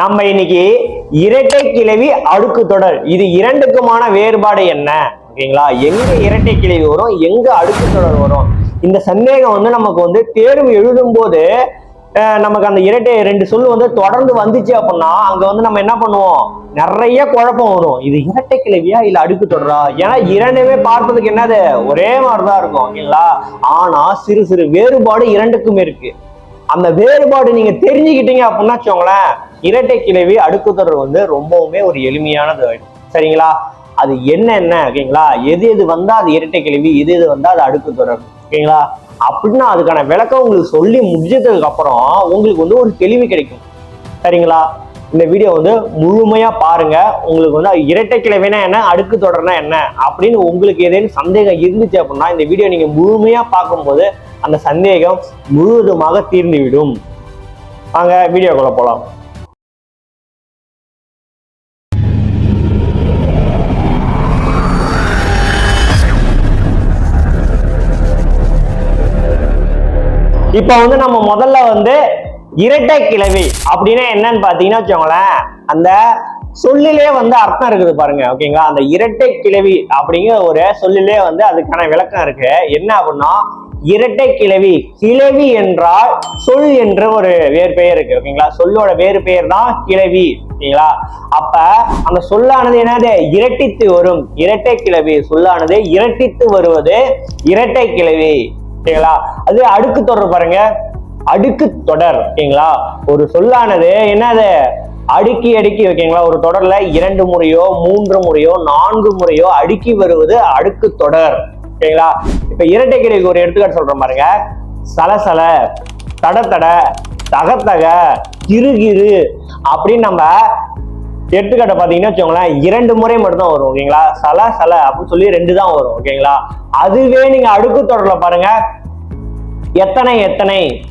நம்ம இன்னைக்கு இரட்டை கிளவி அடுக்கு தொடர். இது இரண்டுக்குமான வேறுபாடு என்ன? ஓகேங்களா? எங்க இரட்டை கிளவி வரும் எங்க அடுக்கு தொடர் வரும்? இந்த சந்தேகம் வந்து நமக்கு வந்து தேர்வு எழுதும் போது நமக்கு அந்த இரட்டை ரெண்டு சொல் வந்து தொடர்ந்து வந்துச்சு அப்படின்னா அங்க வந்து நம்ம என்ன பண்ணுவோம்? நிறைய குழப்பம் வரும். இது இரட்டை கிளவியா இல்ல அடுக்கு தொடரா? ஏன்னா இரண்டுமே பார்ப்பதுக்கு என்னது? ஒரே மாதிரிதான் இருக்கும் ஓகேங்களா? ஆனா சிறு சிறு வேறுபாடு இரண்டுக்குமே இருக்கு. அந்த வேறுபாடு நீங்க தெரிஞ்சுக்கிட்டீங்க அப்படின்னா வச்சுக்கோங்களேன் இரட்டை கிளவி அடுக்கு தொடர் வந்து ரொம்பவுமே ஒரு எளிமையானது ஆயிடும். சரிங்களா? அது என்னென்ன ஓகேங்களா? எது எது வந்தா அது இரட்டை கிளவி எது எது வந்தா அது அடுக்கு தொடர் ஓகேங்களா? அப்படின்னா அதுக்கான விளக்கம் உங்களுக்கு சொல்லி முடிஞ்சதுக்கு அப்புறம் உங்களுக்கு வந்து ஒரு தெளிவு கிடைக்கும். சரிங்களா? இந்த வீடியோ வந்து முழுமையா பாருங்க. உங்களுக்கு வந்து இரட்டை கிளவினா என்ன அடுக்கு தொடர்னா என்ன அப்படின்னு உங்களுக்கு ஏதேனும் சந்தேகம் இருந்துச்சு அப்படின்னா இந்த வீடியோ நீங்க முழுமையா பார்க்கும்போது அந்த சந்தேகம் முழுவதுமாக தீர்ந்துவிடும். வாங்க வீடியோக்குள்ள போலாம். இப்போ வந்து நம்ம முதல்ல வந்து இரட்டை கிளவி அப்படின்னா என்னன்னு பாத்தீங்கன்னா வச்சுக்கோங்களேன் அந்த சொல்லிலே வந்து அர்த்தம் இருக்குது பாருங்க ஓகேங்களா? அந்த இரட்டை கிளவி அப்படிங்கிற ஒரு சொல்லிலே வந்து அதுக்கான விளக்கம் இருக்கு. என்ன அப்படின்னா இரட்டை கிளவி கிளவி என்றால் சொல் என்ற ஒரு வேறு பெயர் இருக்கு ஓகேங்களா? சொல்லோட வேறு பெயர் தான் கிளவி ஓகேங்களா? அப்ப அந்த சொல்லானது என்னது? இரட்டித்து வரும். இரட்டை கிளவி சொல்லானது இரட்டித்து வருவது இரட்டை கிளவி. ஓகேங்களா? அது அடுக்கு தொடர் பாருங்க. அடுக்கு தொடர் ஓகேங்களா? ஒரு சொல்லானது என்னது? அடுக்கி அடுக்கி ஓகேங்களா? ஒரு தொடர்ல இரண்டு முறையோ மூன்று முறையோ நான்கு முறையோ அடுக்கி வருவது அடுக்கு தொடர் ஓகேங்களா? இப்ப இரட்டை கிளைக்கு ஒரு எடுத்துக்காட்டு சொல்றேன் பாருங்க. சலசல தட தட தகத்தக கிறுகிறு அப்படின்னு நம்ம எடுத்துக்காட்டை பார்த்தீங்கன்னா வச்சுக்கோங்களேன் இரண்டு முறை மட்டும்தான் வரும் ஓகேங்களா? சல சல அப்படின்னு சொல்லி ரெண்டு தான் வரும் ஓகேங்களா? அதுவே நீங்க அடுக்கு தொடர்ல பாருங்க. எத்தனை எத்தனை?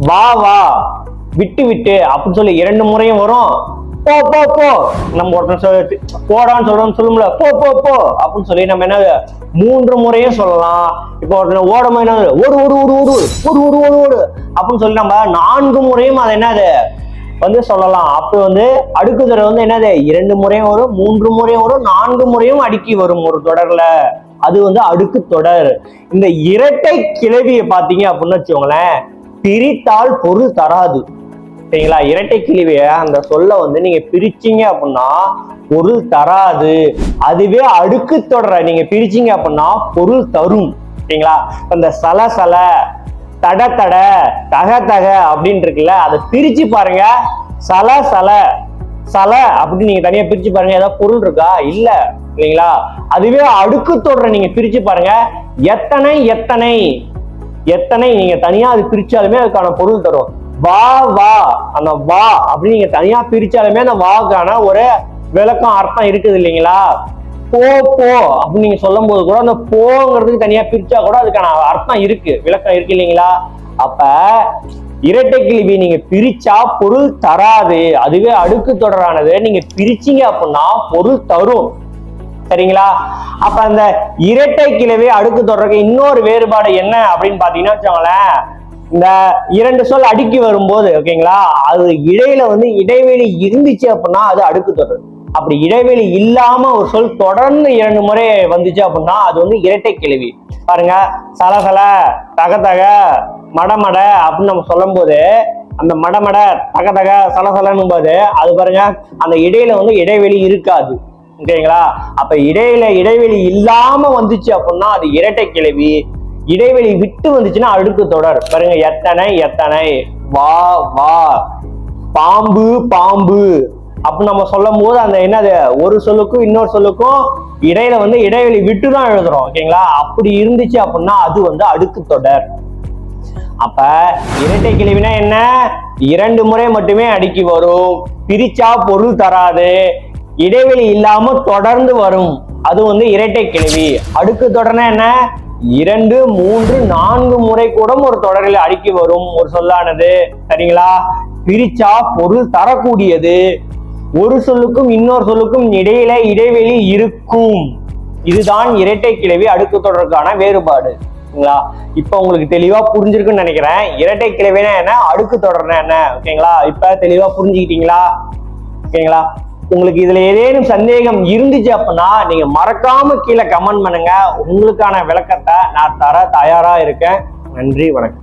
வா வா. விட்டு விட்டு. அப்படின்னு சொல்லி இரண்டு முறையும் வரும். போ போ போ. நம்ம ஒருத்தன் சொல்~ போடான்னு சொல்றோம் சொல்லும்ல. போ போ போ. அப்படின்னு சொல்லி நம்ம என்ன மூன்று முறையும் சொல்லலாம். இப்போ ஒருத்தன் ஓடும் என்ன ஓடு ஓடு ஓடு ஓடு. ஓடு ஓடு ஓடு ஓடு. அப்படின்னு சொல்லி நம்ம நான்கு முறையும் அது என்னது? வந்து சொல்லலாம். அப்போ வந்து அடுக்கு தொடர் வந்து என்னது? இரண்டு முறையும் வரும் மூன்று முறையும் வரும் நான்கு முறையும் அடுக்கி வரும் ஒரு தொடர்ல. அது வந்து அடுக்கு தொடர். இந்த இரட்டை கிளவியை பார்த்தீங்க அப்படின்னு வச்சுக்கோங்களேன் பிரித்தால் பொருள் தராது. சரிங்களா? இரட்டை கிளவிய அந்த சொல்ல வந்து நீங்க பிரிச்சீங்க அப்படின்னா பொருள் தராது. அதுவே அடுக்கு தொடரை நீங்க பிரிச்சீங்க அப்படின்னா பொருள் தரும். சரிங்களா? அந்த சல சல தட தட தக தக அப்படின்னு இருக்குல்ல அதை பிரிச்சு பாருங்க. சல சல சல அப்படின்னு நீங்க தனியா பிரிச்சு பாருங்க. ஏதாவது பொருள் இருக்கா? இல்ல. இல்லைங்களா அதுவே அடுக்கு தொடரை நீங்க பிரிச்சு பாருங்க. எத்தனை எத்தனை? எத்தனை? நீங்க தனியா அது பிரிச்சாலுமே அதுக்கான பொருள் தரும். வா வா. அந்த வா அப்படின்னு நீங்க தனியா பிரிச்சாலுமே அந்த வாக்கான ஒரு விளக்கம் அர்த்தம் இருக்குது இல்லைங்களா? போ போ அப்படின்னு நீங்க சொல்லும் போது கூட அந்த போங்கிறதுக்கு தனியா பிரிச்சா கூட அதுக்கான அர்த்தம் இருக்கு. விளக்கம் இருக்கு இல்லைங்களா? அப்ப இரட்டை கிளிவி நீங்க பிரிச்சா பொருள் தராது. அதுவே அடுக்கு தொடரானது. நீங்க பிரிச்சீங்க அப்படின்னா பொருள் தரும். சரிங்களா? அப்ப அந்த இரட்டை கிளவி அடுக்கு தொடருக்கு இன்னொரு வேறுபாடு என்ன அப்படின்னு பாத்தீங்கன்னா வச்சோங்களேன் இந்த இரண்டு சொல் அடுக்கி வரும்போது ஓகேங்களா? அது இடையில வந்து இடைவெளி இருந்துச்சு அப்படின்னா அது அடுக்கு தொடர். அப்படி இடைவெளி இல்லாம ஒரு சொல் தொடர்ந்து இரண்டு முறை வந்துச்சு அப்படின்னா அது வந்து இரட்டை கிளவி பாருங்க சலசல தக தக மடமட அப்படின்னு நம்ம சொல்லும் போது அந்த மடமட தக தக சலசலன்னும் போது அது பாருங்க அந்த இடையில வந்து இடைவெளி இருக்காது. ஓகேங்களா? அப்ப இடையில இடைவெளி இல்லாம வந்துச்சு அப்படின்னா அது இரட்டை கிளவி இடைவெளி விட்டு வந்துச்சுன்னா அடுக்கு தொடர். பாருங்க எத்தனை எத்தனை? வா வா. பாம்பு பாம்பு. அப்படி நம்ம சொல்லும் போது அந்த என்னது? ஒரு சொல்லுக்கும் இன்னொரு சொல்லுக்கும் இடையில வந்து இடைவெளி விட்டு தான் எழுதுறோம் ஓகேங்களா? அப்படி இருந்துச்சு அப்படின்னா அது வந்து அடுக்கு தொடர். அப்ப இரட்டை கிளவினா என்ன? இரண்டு முறை மட்டுமே அடுக்கி வரும். பிரிச்சா பொருள் தராது. இடைவெளி இல்லாம தொடர்ந்து வரும். அது வந்து இரட்டை கிளவி. அடுக்கு தொடர்னா என்ன? இரண்டு மூன்று நான்கு முறை கூட ஒரு தொடரில் அடுக்கி வரும். ஒரு சொல்லானது. சரிங்களா? பிரிச்சா பொருள் தரக்கூடியது. ஒரு சொல்லுக்கும் இன்னொரு சொல்லுக்கும் இடையில இடைவெளி இருக்கும். இதுதான் இரட்டை கிளவி. அடுக்கு தொடருக்கான வேறுபாடு. ஓகேங்களா இப்ப உங்களுக்கு தெளிவா புரிஞ்சிருக்குன்னு நினைக்கிறேன். இரட்டை கிளவினா என்ன? அடுக்கு தொடர்னா என்ன? ஓகேங்களா? இப்ப தெளிவா புரிஞ்சுக்கிட்டீங்களா? ஓகேங்களா? உங்களுக்கு இதுல ஏதேனும் சந்தேகம் இருந்துச்சு அப்படின்னா நீங்க மறக்காம கீழே கமெண்ட் பண்ணுங்க. உங்களுக்கான விளக்கத்தை நான் தர தயாரா இருக்கேன். நன்றி வணக்கம்.